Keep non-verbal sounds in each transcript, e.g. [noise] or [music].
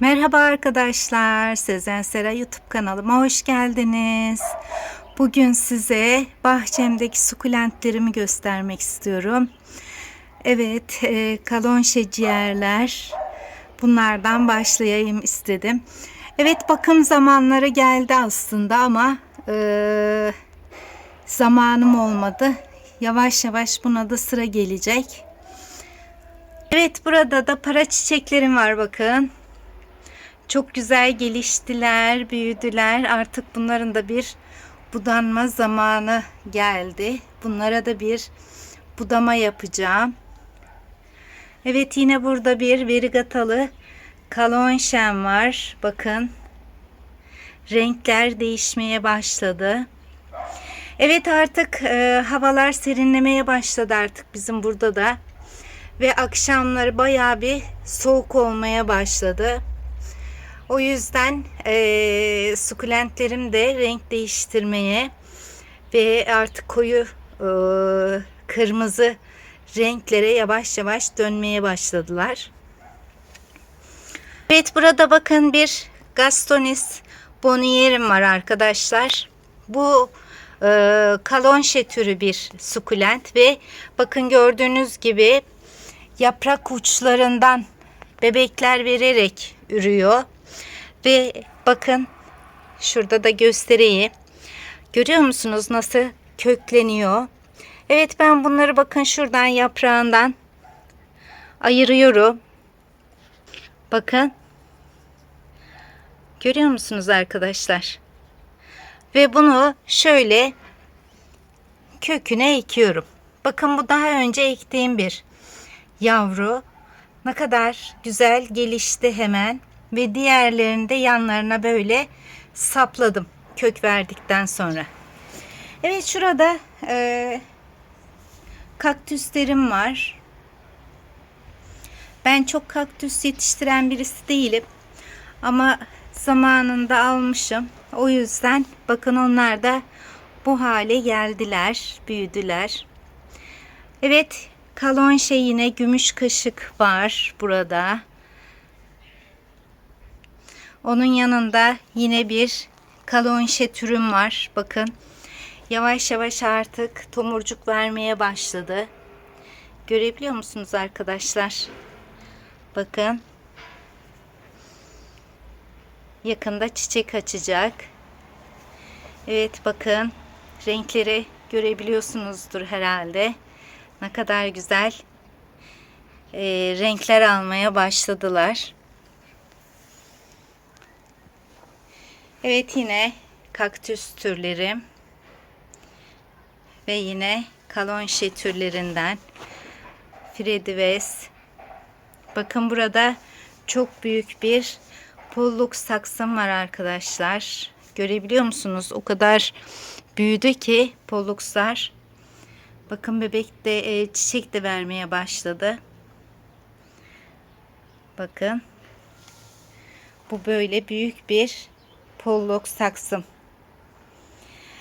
Merhaba arkadaşlar. Sezen Sera YouTube kanalıma hoş geldiniz. Bugün size bahçemdeki sukulentlerimi göstermek istiyorum. Evet, e, kalonşe ciğerler. Bunlardan başlayayım istedim. Evet, bakım zamanları geldi aslında ama e, zamanım olmadı. Yavaş yavaş buna da sıra gelecek. Evet, burada da para çiçeklerim var bakın. Çok güzel geliştiler, büyüdüler. Artık bunların da bir budanma zamanı geldi. Bunlara da bir budama yapacağım. Evet yine burada bir verigatalı kalonşem var. Bakın. Renkler değişmeye başladı. Evet artık e, havalar serinlemeye başladı artık bizim burada da. Ve akşamları bayağı bir soğuk olmaya başladı. O yüzden e, sukulentlerim de renk değiştirmeye ve artık koyu e, kırmızı renklere yavaş yavaş dönmeye başladılar. Evet burada bakın bir Gastonis bonierim var arkadaşlar. Bu e, kalonşe türü bir sukulent ve bakın gördüğünüz gibi yaprak uçlarından bebekler vererek ürüyor. Ve bakın şurada da göstereyim. Görüyor musunuz nasıl kökleniyor? Evet ben bunları bakın şuradan yaprağından ayırıyorum. Bakın. Görüyor musunuz arkadaşlar? Ve bunu şöyle köküne ekiyorum. Bakın bu daha önce ektiğim bir yavru. Ne kadar güzel gelişti hemen ve diğerlerini de yanlarına böyle sapladım kök verdikten sonra. Evet şurada e, kaktüslerim var. Ben çok kaktüs yetiştiren birisi değilim. Ama zamanında almışım. O yüzden bakın onlar da bu hale geldiler, büyüdüler. Evet, kalonşe yine gümüş kaşık var burada. Onun yanında yine bir kalonşe türüm var. Bakın yavaş yavaş artık tomurcuk vermeye başladı. Görebiliyor musunuz arkadaşlar? Bakın. Yakında çiçek açacak. Evet bakın. Renkleri görebiliyorsunuzdur herhalde. Ne kadar güzel e, renkler almaya başladılar. Evet yine kaktüs türlerim ve yine kalonşe türlerinden Fredives. Bakın burada çok büyük bir pulluk saksım var arkadaşlar. Görebiliyor musunuz? O kadar büyüdü ki pollukslar. Bakın bebek de e, çiçek de vermeye başladı. Bakın. Bu böyle büyük bir pollok saksım.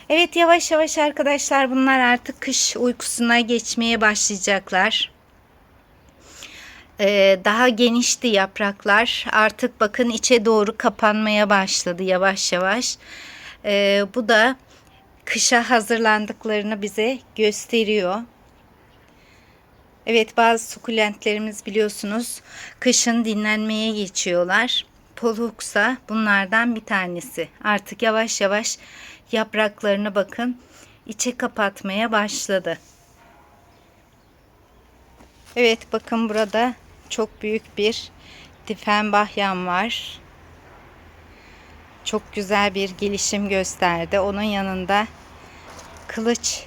Evet yavaş yavaş arkadaşlar bunlar artık kış uykusuna geçmeye başlayacaklar. Ee, daha genişti yapraklar. Artık bakın içe doğru kapanmaya başladı yavaş yavaş. Ee, bu da kışa hazırlandıklarını bize gösteriyor. Evet bazı sukulentlerimiz biliyorsunuz kışın dinlenmeye geçiyorlar. Poluksa bunlardan bir tanesi. Artık yavaş yavaş yapraklarını bakın içe kapatmaya başladı. Evet bakın burada çok büyük bir difenbahyan var. Çok güzel bir gelişim gösterdi. Onun yanında kılıç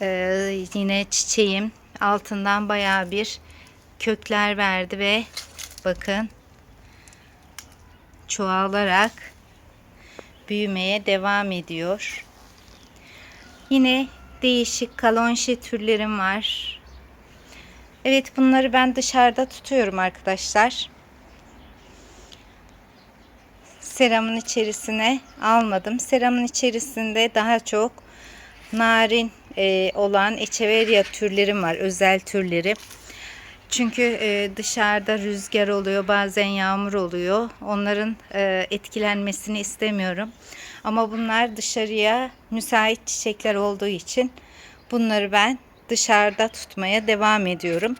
ee, yine çiçeğim altından baya bir kökler verdi ve bakın çoğalarak büyümeye devam ediyor. Yine değişik kalonşe türlerim var. Evet bunları ben dışarıda tutuyorum arkadaşlar. Seramın içerisine almadım. Seramın içerisinde daha çok narin e, olan echeveria türlerim var. Özel türleri. Çünkü e, dışarıda rüzgar oluyor, bazen yağmur oluyor. Onların e, etkilenmesini istemiyorum. Ama bunlar dışarıya müsait çiçekler olduğu için bunları ben dışarıda tutmaya devam ediyorum.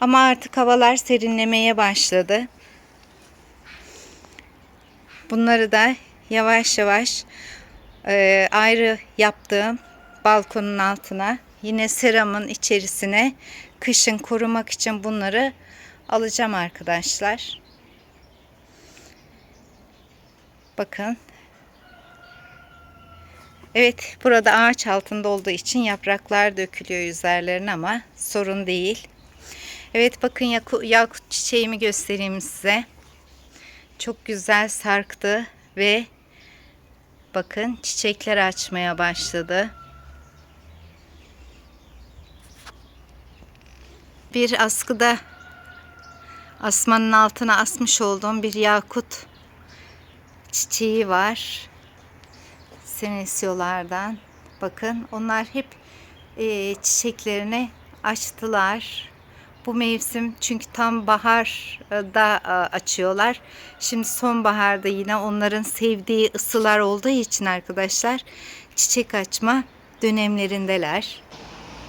Ama artık havalar serinlemeye başladı. Bunları da yavaş yavaş e, ayrı yaptığım balkonun altına yine seramın içerisine kışın korumak için bunları alacağım arkadaşlar. Bakın. Evet burada ağaç altında olduğu için yapraklar dökülüyor üzerlerine ama sorun değil. Evet bakın yaku- yakut çiçeğimi göstereyim size. Çok güzel sarktı ve bakın çiçekler açmaya başladı. Bir askıda asmanın altına asmış olduğum bir yakut çiçeği var. Senesiolardan. Bakın onlar hep e, çiçeklerini açtılar. Bu mevsim çünkü tam baharda e, açıyorlar. Şimdi sonbaharda yine onların sevdiği ısılar olduğu için arkadaşlar çiçek açma dönemlerindeler.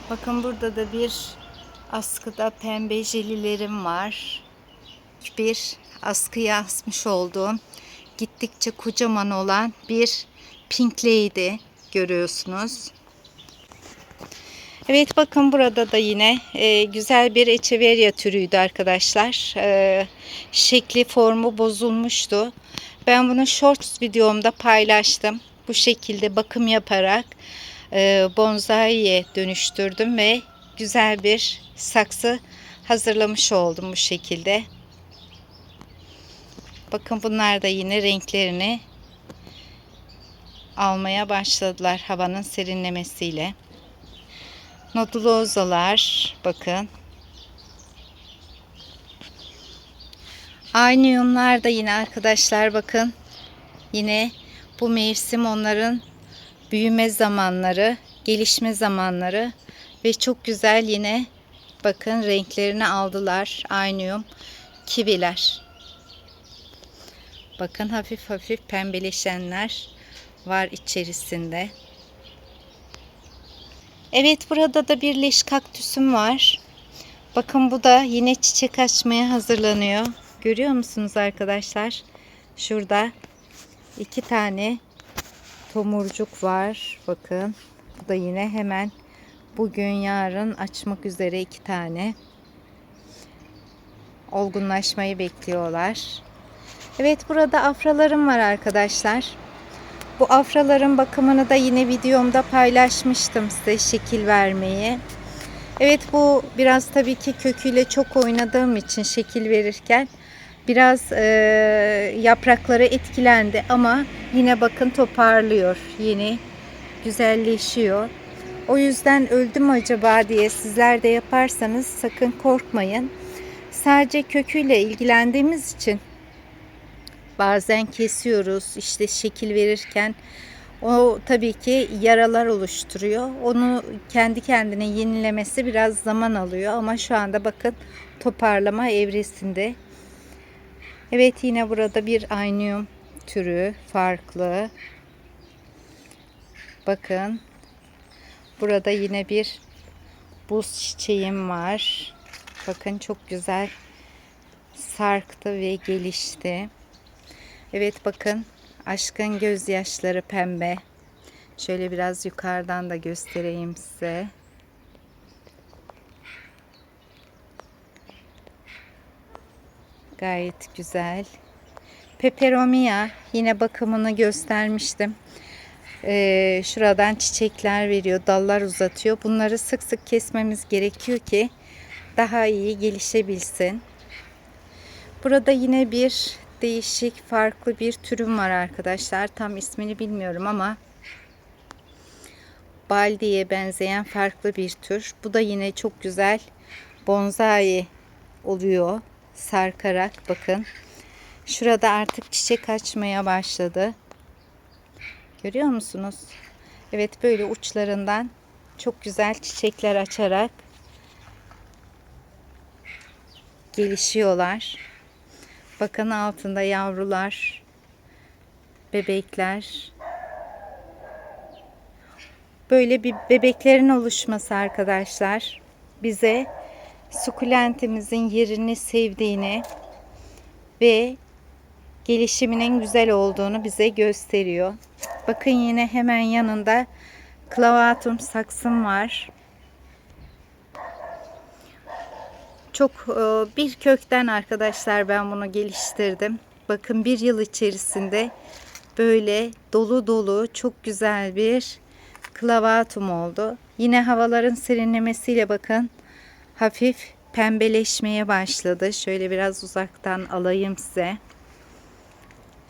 Bakın burada da bir askıda pembe jelilerim var. Bir askıya asmış olduğum gittikçe kocaman olan bir pink lady görüyorsunuz. Evet bakın burada da yine e, güzel bir echeveria türüydü arkadaşlar. E, şekli formu bozulmuştu. Ben bunu shorts videomda paylaştım. Bu şekilde bakım yaparak e, bonsai'ye dönüştürdüm ve güzel bir saksı hazırlamış oldum bu şekilde. Bakın bunlar da yine renklerini almaya başladılar havanın serinlemesiyle. Nodulozalar bakın. Aynıyumlar da yine arkadaşlar bakın. Yine bu mevsim onların büyüme zamanları, gelişme zamanları ve çok güzel yine bakın renklerini aldılar. Aynıyum kiviler. Bakın hafif hafif pembeleşenler var içerisinde. Evet burada da bir leş kaktüsüm var. Bakın bu da yine çiçek açmaya hazırlanıyor. Görüyor musunuz arkadaşlar? Şurada iki tane tomurcuk var. Bakın. Bu da yine hemen bugün yarın açmak üzere iki tane. Olgunlaşmayı bekliyorlar. Evet burada afralarım var arkadaşlar. Bu afraların bakımını da yine videomda paylaşmıştım size şekil vermeyi. Evet bu biraz tabii ki köküyle çok oynadığım için şekil verirken biraz e, yaprakları etkilendi ama yine bakın toparlıyor yeni güzelleşiyor. O yüzden öldüm acaba diye sizler de yaparsanız sakın korkmayın. Sadece köküyle ilgilendiğimiz için bazen kesiyoruz işte şekil verirken o tabii ki yaralar oluşturuyor. Onu kendi kendine yenilemesi biraz zaman alıyor ama şu anda bakın toparlama evresinde. Evet yine burada bir aynıyum türü farklı. Bakın burada yine bir buz çiçeğim var. Bakın çok güzel sarktı ve gelişti. Evet bakın aşkın gözyaşları pembe. Şöyle biraz yukarıdan da göstereyim size. Gayet güzel. Peperomia yine bakımını göstermiştim. Ee, şuradan çiçekler veriyor, dallar uzatıyor. Bunları sık sık kesmemiz gerekiyor ki daha iyi gelişebilsin. Burada yine bir değişik farklı bir türüm var arkadaşlar. Tam ismini bilmiyorum ama baldiye benzeyen farklı bir tür. Bu da yine çok güzel bonsai oluyor. Sarkarak bakın. Şurada artık çiçek açmaya başladı. Görüyor musunuz? Evet böyle uçlarından çok güzel çiçekler açarak gelişiyorlar. Bakın altında yavrular, bebekler. Böyle bir bebeklerin oluşması arkadaşlar bize sukulentimizin yerini sevdiğini ve gelişiminin güzel olduğunu bize gösteriyor. Bakın yine hemen yanında klavatum saksım var. Çok e, bir kökten arkadaşlar ben bunu geliştirdim. Bakın bir yıl içerisinde böyle dolu dolu çok güzel bir klavatum oldu. Yine havaların serinlemesiyle bakın hafif pembeleşmeye başladı. Şöyle biraz uzaktan alayım size.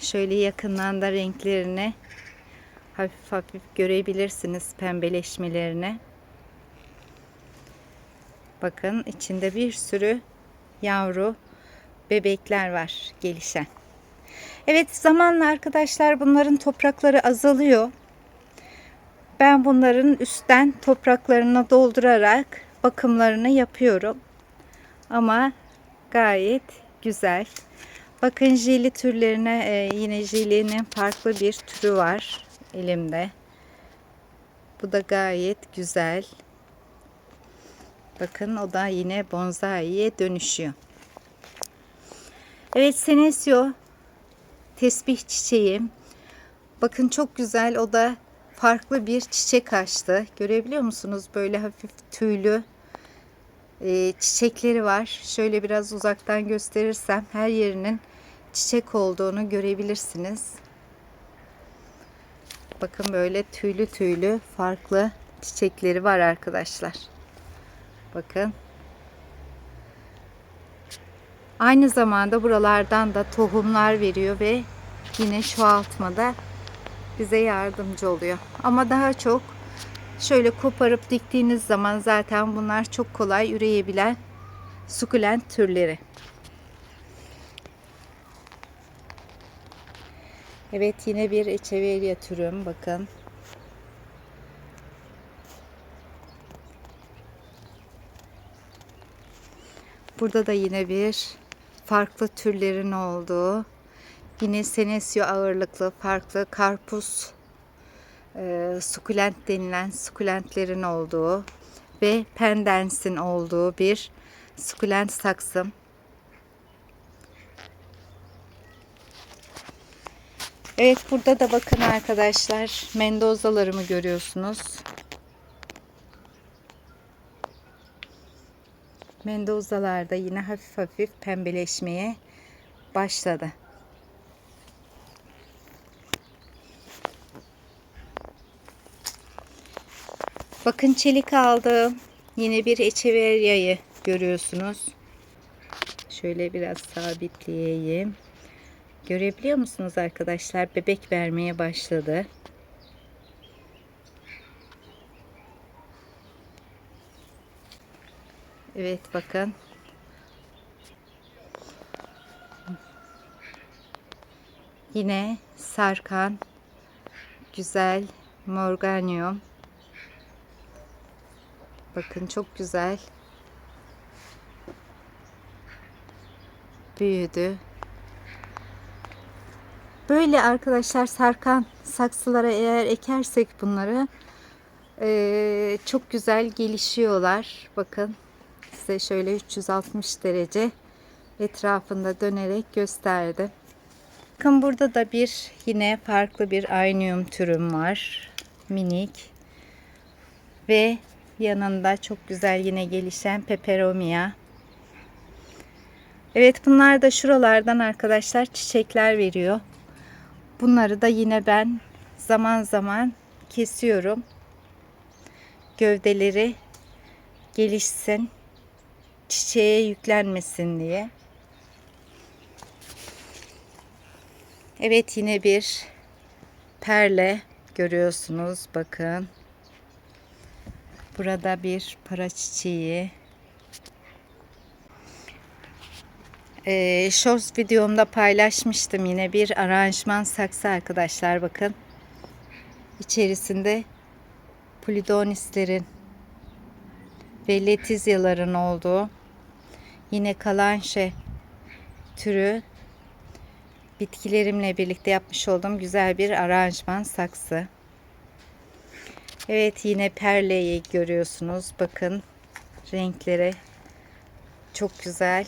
Şöyle yakından da renklerini hafif hafif görebilirsiniz pembeleşmelerini. Bakın içinde bir sürü yavru bebekler var gelişen. Evet zamanla arkadaşlar bunların toprakları azalıyor. Ben bunların üstten topraklarını doldurarak bakımlarını yapıyorum. Ama gayet güzel. Bakın jeli türlerine e, yine jelinin farklı bir türü var elimde. Bu da gayet güzel. Bakın o da yine bonsai'ye dönüşüyor. Evet Senesio tesbih çiçeğim. Bakın çok güzel o da farklı bir çiçek açtı. Görebiliyor musunuz? Böyle hafif tüylü e, çiçekleri var. Şöyle biraz uzaktan gösterirsem her yerinin çiçek olduğunu görebilirsiniz. Bakın böyle tüylü tüylü farklı çiçekleri var arkadaşlar. Bakın. Aynı zamanda buralardan da tohumlar veriyor ve yine çoğaltmada bize yardımcı oluyor. Ama daha çok şöyle koparıp diktiğiniz zaman zaten bunlar çok kolay üreyebilen sukulent türleri. Evet yine bir echeveria türüm bakın. Burada da yine bir farklı türlerin olduğu yine senesio ağırlıklı farklı karpuz e, sukulent denilen sukulentlerin olduğu ve pendensin olduğu bir sukulent saksım. Evet burada da bakın arkadaşlar mendozalarımı görüyorsunuz. Mendozalar da yine hafif hafif pembeleşmeye başladı. Bakın çelik aldım. Yine bir echeverya'yı görüyorsunuz. Şöyle biraz sabitleyeyim. Görebiliyor musunuz arkadaşlar? Bebek vermeye başladı. Evet bakın. Yine sarkan güzel morganium. Bakın çok güzel. Büyüdü. Böyle arkadaşlar sarkan saksılara eğer ekersek bunları e, çok güzel gelişiyorlar. Bakın size şöyle 360 derece etrafında dönerek gösterdim. Bakın burada da bir yine farklı bir aynium türüm var. Minik. Ve yanında çok güzel yine gelişen peperomia. Evet bunlar da şuralardan arkadaşlar çiçekler veriyor. Bunları da yine ben zaman zaman kesiyorum. Gövdeleri gelişsin. Çiçeğe yüklenmesin diye. Evet yine bir perle görüyorsunuz. Bakın. Burada bir para çiçeği. Ee, shorts videomda paylaşmıştım yine bir aranjman saksı arkadaşlar bakın. İçerisinde polidonislerin ve letizyaların olduğu Yine kalanşe türü bitkilerimle birlikte yapmış olduğum güzel bir aranjman saksı. Evet yine perleyi görüyorsunuz. Bakın renkleri çok güzel.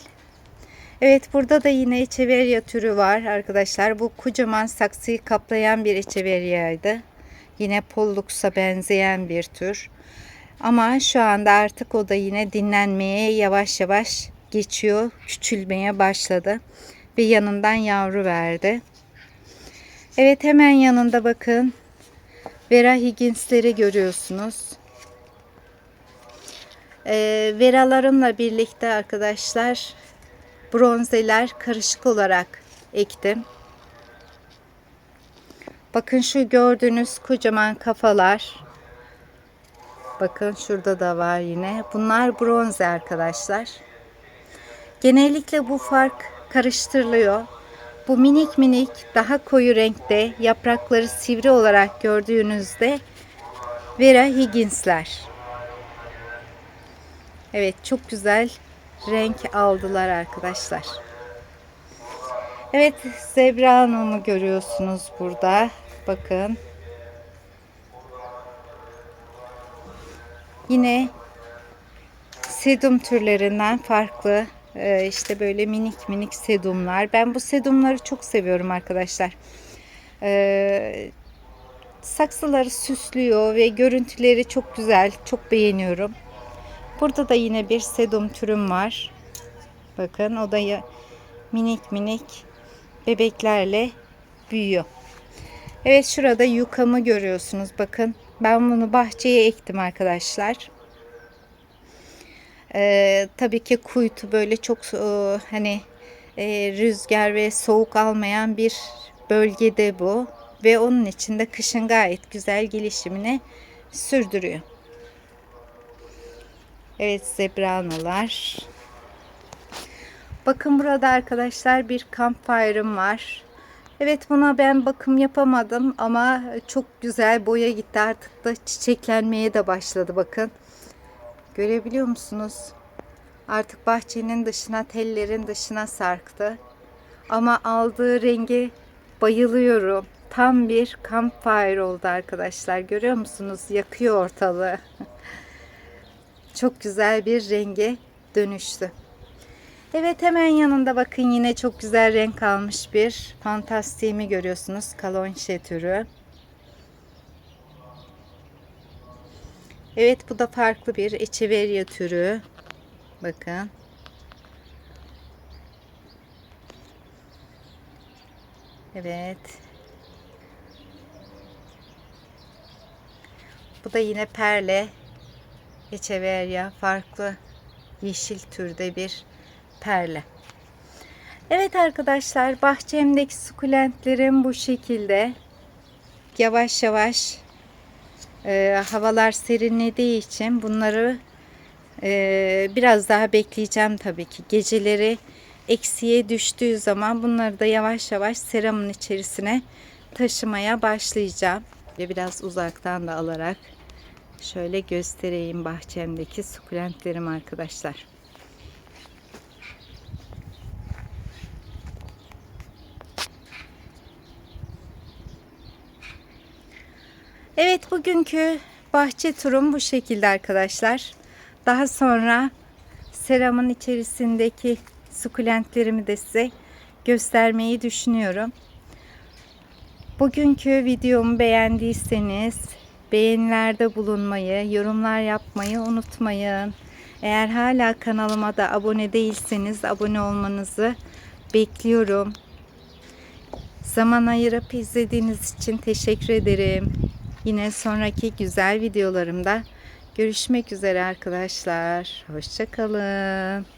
Evet burada da yine echeveria türü var arkadaşlar. Bu kocaman saksıyı kaplayan bir echeveria'ydı. Yine pollux'a benzeyen bir tür. Ama şu anda artık o da yine dinlenmeye yavaş yavaş geçiyor. Küçülmeye başladı. Ve yanından yavru verdi. Evet hemen yanında bakın. Vera Higgins'leri görüyorsunuz. Ee, veralarımla birlikte arkadaşlar bronzeler karışık olarak ektim. Bakın şu gördüğünüz kocaman kafalar. Bakın şurada da var yine. Bunlar bronze arkadaşlar. Genellikle bu fark karıştırılıyor. Bu minik minik daha koyu renkte yaprakları sivri olarak gördüğünüzde Vera Higgins'ler. Evet çok güzel renk aldılar arkadaşlar. Evet zebra hanımı görüyorsunuz burada. Bakın. Yine sedum türlerinden farklı e, işte böyle minik minik sedumlar. Ben bu sedumları çok seviyorum arkadaşlar. E, saksıları süslüyor ve görüntüleri çok güzel. Çok beğeniyorum. Burada da yine bir sedum türüm var. Bakın o da minik minik bebeklerle büyüyor. Evet şurada yukamı görüyorsunuz. Bakın ben bunu bahçeye ektim arkadaşlar. Ee, tabii ki kuytu böyle çok e, hani e, rüzgar ve soğuk almayan bir bölgede bu. Ve onun için de kışın gayet güzel gelişimini sürdürüyor. Evet zebranolar. Bakın burada arkadaşlar bir campfire'ım var. Evet buna ben bakım yapamadım ama çok güzel boya gitti artık da çiçeklenmeye de başladı bakın. Görebiliyor musunuz? Artık bahçenin dışına tellerin dışına sarktı. Ama aldığı rengi bayılıyorum. Tam bir campfire oldu arkadaşlar. Görüyor musunuz? Yakıyor ortalığı. [laughs] çok güzel bir renge dönüştü. Evet hemen yanında bakın yine çok güzel renk almış bir fantastiğimi görüyorsunuz. Kalonşe türü. Evet bu da farklı bir echeveria türü. Bakın. Evet. Bu da yine perle echeveria farklı yeşil türde bir perle. Evet arkadaşlar bahçemdeki sukulentlerim bu şekilde. Yavaş yavaş e, havalar serinlediği için bunları e, biraz daha bekleyeceğim tabii ki. Geceleri eksiye düştüğü zaman bunları da yavaş yavaş seramın içerisine taşımaya başlayacağım. Ve biraz uzaktan da alarak şöyle göstereyim bahçemdeki sukulentlerim arkadaşlar. Evet bugünkü bahçe turum bu şekilde arkadaşlar. Daha sonra seramın içerisindeki sukulentlerimi de size göstermeyi düşünüyorum. Bugünkü videomu beğendiyseniz beğenilerde bulunmayı, yorumlar yapmayı unutmayın. Eğer hala kanalıma da abone değilseniz abone olmanızı bekliyorum. Zaman ayırıp izlediğiniz için teşekkür ederim. Yine sonraki güzel videolarımda görüşmek üzere arkadaşlar. Hoşçakalın.